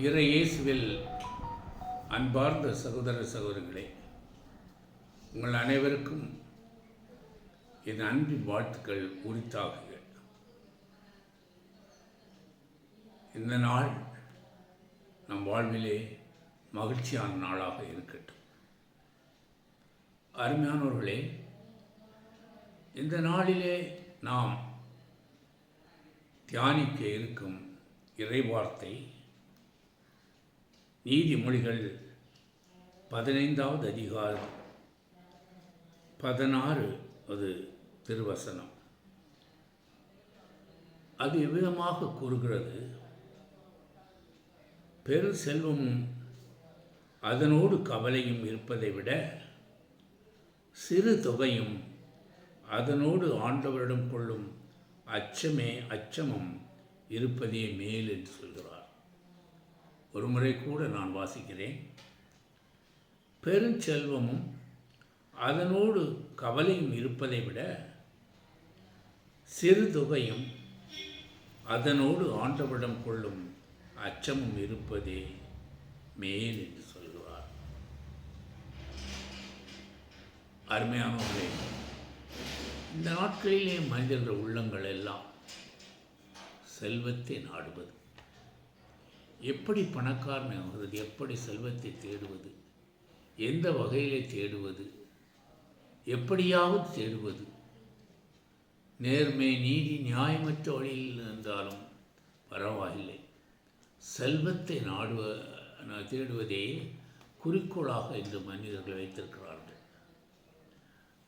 இறை இயேசுவில் அன்பார்ந்த சகோதர சகோதரிகளே உங்கள் அனைவருக்கும் என் அன்பின் வாழ்த்துக்கள் உரித்தாகுக இந்த நாள் நம் வாழ்விலே மகிழ்ச்சியான நாளாக இருக்கட்டும். அருமையானவர்களே இந்த நாளிலே நாம் தியானிக்க இருக்கும் இறைவார்த்தை நீதிமொழிகள் பதினைந்தாவது அதிகாரம் பதினாறு அது திருவசனம். அது எவ்விதமாக கூறுகிறது? பெரு செல்வமும் அதனோடு கவலையும் இருப்பதை விட சிறு தொகையும் அதனோடு ஆண்டவரிடம் கொள்ளும் அச்சமே அச்சமும் இருப்பதே மேல் என்று சொல்கிறார். ஒரு முறை கூட நான் வாசிக்கிறேன். பெருஞ்செல்வமும் அதனோடு கவலையும் இருப்பதை விட சிறு தொகையும் அதனோடு ஆண்டவிடம் கொள்ளும் அச்சமும் இருப்பதே மேல் என்று சொல்கிறார் அருமையானவர்களே இந்த நாட்களிலே மனிதர்கள் உள்ளங்கள் எல்லாம் செல்வத்தை நாடுவது. எப்படி பணக்காரன் ஆகிறது எப்படி செல்வத்தை தேடுவது எந்த வகையிலே தேடுவது எப்படியாவது தேடுவது. நேர்மை நீதி நியாயமற்ற வழியில் இருந்தாலும் பரவாயில்லை. செல்வத்தை நாடுவ தேடுவதே குறிக்கோளாக இந்த மனிதர்கள் வைத்திருக்கிறார்கள்.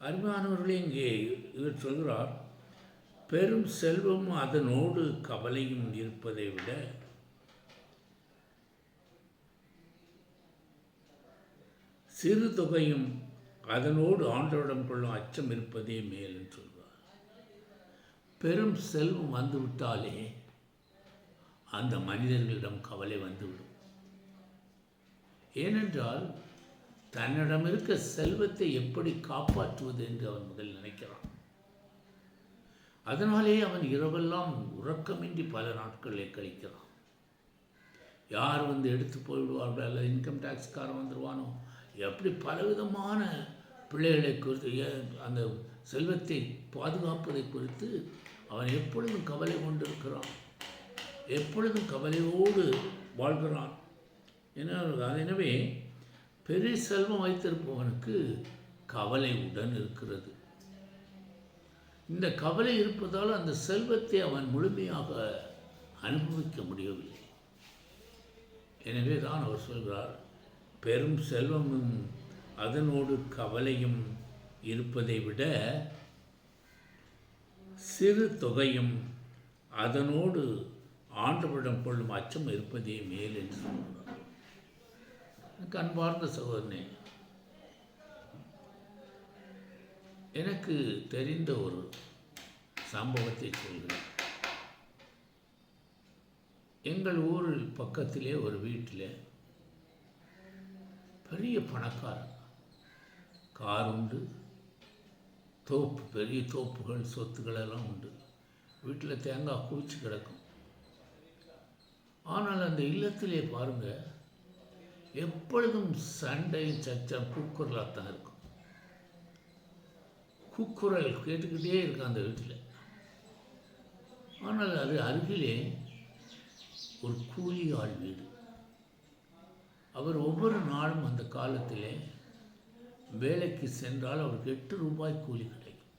அருமையானவர்களே இங்கே இவர் சொல்கிறார் பெரும் செல்வம் அதனோடு கவலையும் இருப்பதை விட சிறு தொகையும் அதனோடு ஆண்டவரிடம் கொள்ளும் அச்சம் இருப்பதே மேல் என்று சொல்வார். பெரும் செல்வம் வந்துவிட்டாலே அந்த மனிதர்களிடம் கவலை வந்துவிடும். ஏனென்றால் தன்னிடம் இருக்க செல்வத்தை எப்படி காப்பாற்றுவது என்று அவன் முதல் நினைக்கிறான். அதனாலே அவன் இரவெல்லாம் உறக்கமின்றி பல நாட்களை கழிக்கிறான். யார் வந்து எடுத்து போய்விடுவார்கள் அல்லது இன்கம் டேக்ஸ்காரன் வந்துடுவானோ எப்படி பலவிதமான பிள்ளைகளை குறித்து அந்த செல்வத்தை பாதுகாப்பதை குறித்து அவன் எப்பொழுதும் கவலை கொண்டிருக்கிறான். எப்பொழுதும் கவலையோடு வாழ்கிறான். என்ன எனவே பெரிய செல்வம் வைத்திருப்பவனுக்கு கவலை உடன் இருக்கிறது. இந்த கவலை இருப்பதால் அந்த செல்வத்தை அவன் முழுமையாக அனுபவிக்க முடியவில்லை. எனவே தான் அவர் சொல்கிறார் பெரும் செல்வமும் அதனோடு கவலையும் இருப்பதை விட சிறு தொகையும் அதனோடு ஆண்டவரிடம் கொள்ளும் அச்சம் இருப்பதே மேல் என்று சொல்கிறார் எனக்கு சகோதரனே எனக்கு தெரிந்த ஒரு சம்பவத்தை சொல்கிறேன். எங்கள் ஊரில் பக்கத்திலே ஒரு வீட்டில் பெரிய பணக்காரன். கார் உண்டு. தோப்பு பெரிய தோப்புகள் சொத்துக்கள் எல்லாம் உண்டு. வீட்டில் தேங்காய் குவிச்சு கிடக்கும். ஆனால் அந்த இல்லத்திலே பாருங்கள் எப்பொழுதும் சண்டை சச்சம் கூக்குரலாக தான் இருக்கும். கூக்குரல் கேட்டுக்கிட்டே இருக்கும் அந்த வீட்டில். ஆனால் அது அருகிலே ஒரு கூலி ஆள் வீடு. அவர் ஒவ்வொரு நாளும் அந்த காலத்திலே வேலைக்கு சென்றால் அவருக்கு எட்டு ரூபாய் கூலி கிடைக்கும்.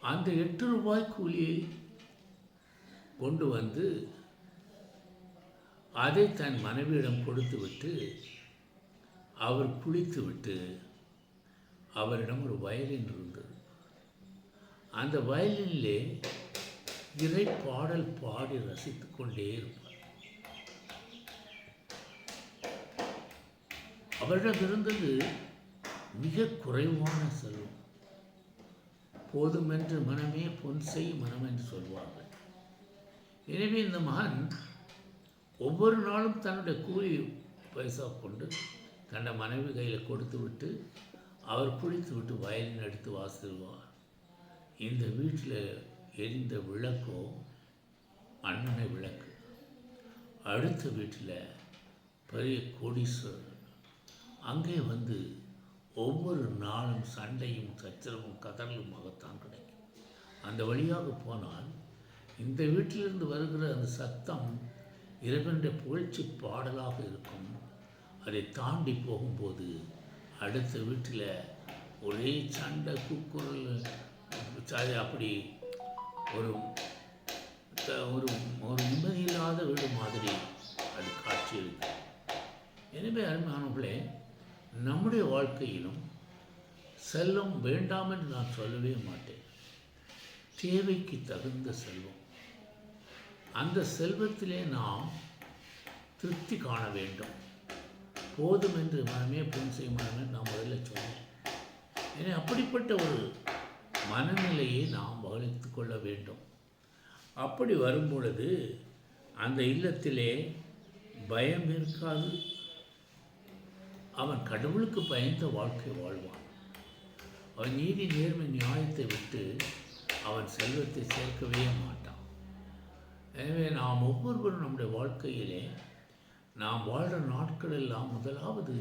அந்த எட்டு ரூபாய் கூலியை கொண்டு வந்து அதை தன் மனைவியிடம் கொடுத்துவிட்டு அவர் குளித்துவிட்டு அவரிடம் ஒரு வயலின் இருந்தது. அந்த வயலினிலே இறை பாடல் பாடி ரசித்து கொண்டே இருப்பார். அவரிடம் இருந்தது மிக குறைவான செல்வம் போதுமென்று மனமே பொன்சை மனம் என்று சொல்வார்கள். எனவே இந்த மகன் ஒவ்வொரு நாளும் தன்னுடைய கூலி பைசா கொண்டு தன்னை மனைவி கையில் கொடுத்து விட்டு அவர் குளித்து விட்டு வயலின் எடுத்து வாசிடுவார் இந்த வீட்டில் எரிந்த விளக்கோ அண்ணனை விளக்கு. அடுத்த வீட்டில் பெரிய கோடீஸ்வரர். அங்கே வந்து ஒவ்வொரு நாளும் சண்டையும் சச்சரவும் கதறலுமாகத்தான் கிடைக்கும். அந்த வழியாக போனால் இந்த வீட்டிலிருந்து வருகிற அந்த சத்தம் இறைவனுடைய புகழ்ச்சி பாடலாக இருக்கும். அதை தாண்டி போகும்போது அடுத்த வீட்டில் ஒரே சண்டை கூக்குரல் அப்படி ஒரு த- ஒரு ஒரு நிம்மதியில்லாத வீடு மாதிரி அது காட்சியளிக்கும். எனவே அருமையானவர்களே நம்முடைய வாழ்க்கையிலும் செல்வம் வேண்டாம் என்று நான் சொல்லவே மாட்டேன். தேவைக்கு தகுந்த செல்வம். அந்த செல்வத்திலே நாம் திருப்தி காண வேண்டும். போதும் என்று மனமே புன் செய்யும் மனமே நான் முதல்ல சொன்னேன். எனவே அப்படிப்பட்ட ஒரு மனநிலையை நாம் வளர்த்து கொள்ள வேண்டும். அப்படி வரும் பொழுது அந்த இல்லத்திலே பயம் இருக்காது. அவன் கடவுளுக்கு பயந்த வாழ்க்கை வாழ்வான். அவன் நீதி நேர்மை நியாயத்தை விட்டு அவன் செல்வத்தை சேர்க்கவே மாட்டான். எனவே நாம் ஒவ்வொருவரும் நம்முடைய வாழ்க்கையிலே நாம் வாழ்கிற நாட்கள் எல்லாம் முதலாவது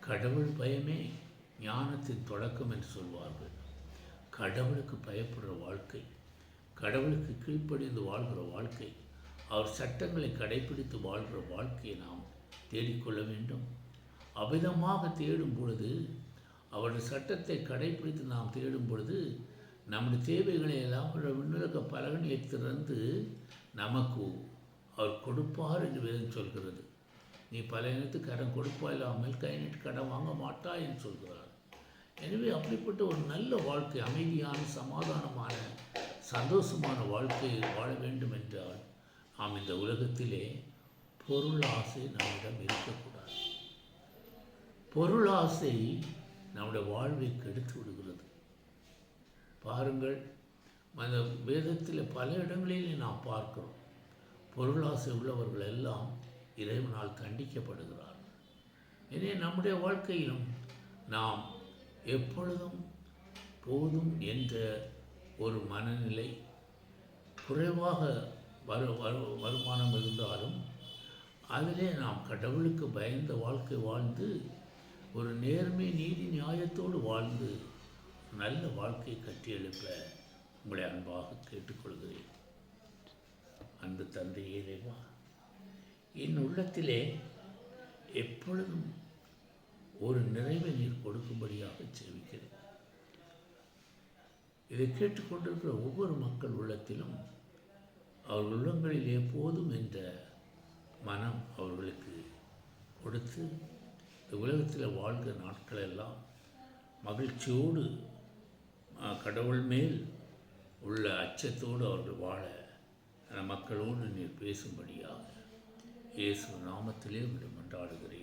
கடவுள் பயமே ஞானத்தின் தொடக்கம் என்று சொல்வார்கள். கடவுளுக்கு பயப்படுற வாழ்க்கை கடவுளுக்கு கீழ்ப்படிந்து வாழ்கிற வாழ்க்கை அவர் சட்டங்களை கடைபிடித்து வாழ்கிற வாழ்க்கையை நாம் தேடிக்கொள்ள வேண்டும். அமிதமாக தேடும் பொழுது அவருடைய சட்டத்தை கடைபிடித்து நாம் தேடும் பொழுது நம்முடைய தேவைகளை எல்லாம் ஒரு விண்ணுலக பலகனியை திறந்து நமக்கு அவர் கொடுப்பார் என்று வேதம் சொல்கிறது. நீ பல இனத்துக்கு கடன் கொடுப்பா இல்லாமல் கை நீட்டு கடன் வாங்க மாட்டாய் என்று சொல்கிறார். எனவே அப்படிப்பட்ட ஒரு நல்ல வாழ்க்கை அமைதியான சமாதானமான சந்தோஷமான வாழ்க்கையை வாழ வேண்டும் என்றால் நாம் இந்த உலகத்திலே பொருள் ஆசை நம்மிடம் இருக்கக்கூடாது. பொருளாசை நம்முடைய வாழ்வை கெடுத்து விடுகிறது. பாருங்கள் அந்த வேதத்தில் பல இடங்களிலே நாம் பார்க்கிறோம். பொருளாசை உள்ளவர்கள் எல்லாம் இறைவனால் கண்டிக்கப்படுகிறார்கள். எனவே நம்முடைய வாழ்க்கையிலும் நாம் எப்பொழுதும் போதும் என்ற ஒரு மனநிலை குறைவாக வரு வரு வருமானம் இருந்தாலும் அதிலே நாம் கடவுளுக்கு பயந்த வாழ்க்கை வாழ்ந்து ஒரு நேர்மை நீதி நியாயத்தோடு வாழ்ந்து நல்ல வாழ்க்கை கட்டியெழுப்ப உங்களை அன்பாக கேட்டுக்கொள்கிறேன். அன்பு தந்தையே தேவா என் உள்ளத்திலே எப்பொழுதும் ஒரு நிறைவை நீர் கொடுக்கும்படியாக சேவிக்கிறேன். இதை கேட்டுக்கொண்டிருக்கிற ஒவ்வொரு மக்கள் உள்ளத்திலும் அவர் உள்ளங்களில் எப்போதும் என்ற மனம் அவர்களுக்கு கொடுத்து உலகத்தில் வாழ்கிற நாட்களெல்லாம் மகிழ்ச்சியோடு கடவுள் மேல் உள்ள அச்சத்தோடு அவர்கள் வாழ மக்களோடு நீர் பேசும்படியாக இயேசு நாமத்திலே உங்களை மன்றாடுகிறேன்.